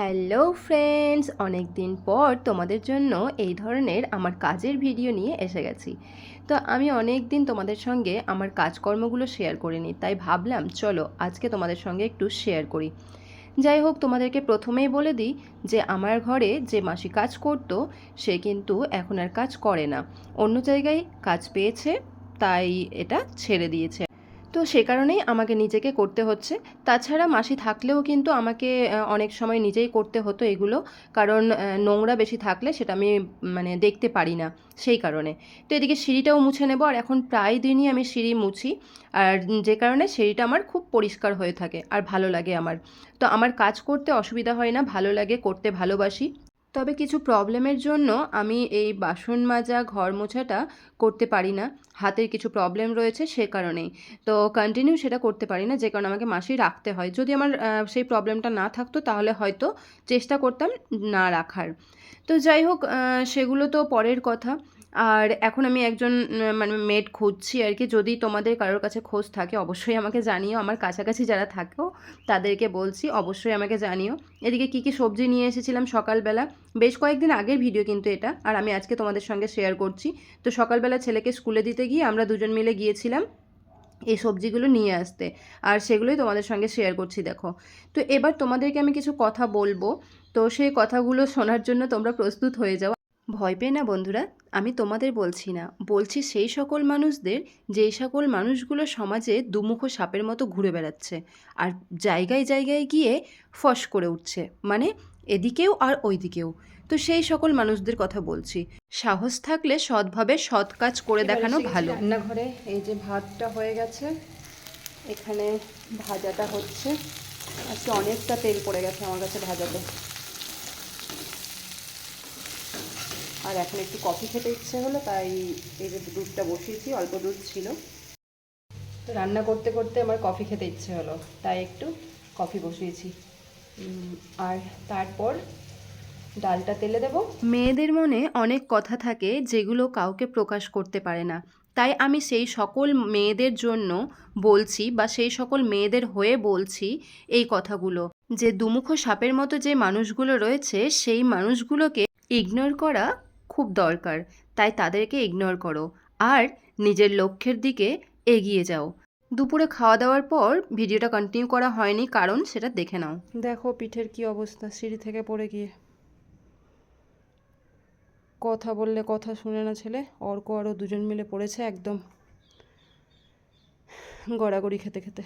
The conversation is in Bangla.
হ্যালো ফ্রেন্ডস অনেক দিন পর তোমাদের জন্য এই ধরনের আমার কাজের ভিডিও নিয়ে এসে গেছি। তো আমি অনেক দিন তোমাদের সঙ্গে আমার কাজকর্মগুলো শেয়ার করিনি, তাই ভাবলাম চলো আজকে তোমাদের সঙ্গে একটু শেয়ার করি। যাই হোক, তোমাদেরকে প্রথমেই বলে দিই যে আমার ঘরে যে মাসি কাজ করতো, সে কিন্তু এখন আর কাজ করে না। অন্য জায়গায় কাজ পেয়েছে, তাই এটা ছেড়ে দিয়েছে। তো সে কারণেই আমাকে নিজেকে করতে হচ্ছে। তাছাড়া মাসি থাকলেও কিন্তু আমাকে অনেক সময় নিজেই করতে হতো এগুলো। কারণ নোংরা বেশি থাকলে সেটা আমি মানে দেখতে পারি না সেই কারণে। তো এদিকে সিঁড়িটাও মুছে নেব। আর এখন প্রায় দিনই আমি সিঁড়ি মুছি। আর যে কারণে সিঁড়িটা আমার খুব পরিষ্কার হয়ে থাকে আর ভালো লাগে আমার। তো আমার কাজ করতে অসুবিধা হয় না, ভালো লাগে, করতে ভালোবাসি। তবে কিছু প্রবলেমের জন্য আমি এই বাসন মাজা, ঘর মোছাটা করতে পারি না। হাতের কিছু প্রবলেম রয়েছে সে কারণেই। তো কন্টিনিউ সেটা করতে পারি না, যে কারণে আমাকে মাসি রাখতে হয়। যদি আমার সেই প্রবলেমটা না থাকতো, তাহলে হয়তো চেষ্টা করতাম না রাখার। তো যাই হোক সেগুলো তো পরের কথা। আর এখন আমি একজন মানে মেড খুঁজছি আর কি। যদি তোমাদের কারোর কাছে খোঁজ থাকে, অবশ্যই আমাকে জানিও। আমার কাছাকাছি যারা থাকো তাদেরকে বলছি, অবশ্যই আমাকে জানিও। এদিকে কী কী সবজি নিয়ে এসেছিলাম সকালবেলা? বেশ কয়েকদিন আগের ভিডিও কিন্তু এটা, আর আমি আজকে তোমাদের সঙ্গে শেয়ার করছি। তো সকালবেলা ছেলেকে স্কুলে দিতে গিয়ে আমরা দুজন মিলে গিয়েছিলাম এই সবজিগুলো নিয়ে আসতে। আর সেগুলোই তোমাদের সঙ্গে শেয়ার করছি, দেখো। তো এবার তোমাদেরকে আমি কিছু কথা বলব। তো সেই কথাগুলো শোনার জন্য তোমরা প্রস্তুত হয়ে যাও। ভয় পেয়ে না বন্ধুরা? আমি তোমাদের বলছি না। বলছি সেই সকল মানুষদের যেই সকল মানুষগুলো সমাজে দুমুখো সাপের মতো ঘুরে বেড়াচ্ছে আর জায়গায় জায়গায় গিয়ে ফস করে উঠছে মানে এদিকেও আর ওইদিকেও। তো সেই সকল মানুষদের কথা বলছি। সাহস থাকলে সৎভাবে সৎ কাজ করে দেখানো ভালো। রান্নাঘরে এই যে ভাতটা হয়ে গেছে এখানে ভাজাটা হচ্ছে। আজকে অনেকটা তেল পড়ে গেছে আমার কাছে ভাজাতে। আর এখন একটু কফি খেতে ইচ্ছে হলো, তাই এই যে দুধটা বসিয়েছি, অল্প দুধ ছিল। তো রান্না করতে করতে আমার কফি খেতে ইচ্ছে হলো, তাই একটু কফি বসিয়েছি। আর তারপর ডালটা তেলে দেব। মেয়েদের মনে অনেক কথা থাকে যেগুলো কাউকে প্রকাশ করতে পারে না। তাই আমি সেই সকল মেয়েদের জন্য বলছি বা সেই সকল মেয়েদের হয়ে বলছি এই কথাগুলো। যে দুমুখো সাপের মতো যে মানুষগুলো রয়েছে, সেই মানুষগুলোকে ইগনোর করা খুব দরকার, তাই তাদেরকে ইগনোর করো। আর নিজের লক্ষ্যের দিকে এগিয়ে যাও। দুপুরে খাওয়া দাওয়ার পর ভিডিওটা কন্টিনিউ করা হয়নি, কারণ সেটা দেখে নাও। দেখো পিঠের কি অবস্থা, সিঁড়ি থেকে পড়ে গিয়ে। কথা বললে কথা শুনে না ছেলে, অর্ক আরও দুজন মিলে পড়েছে একদম গড়াগড়ি খেতে খেতে।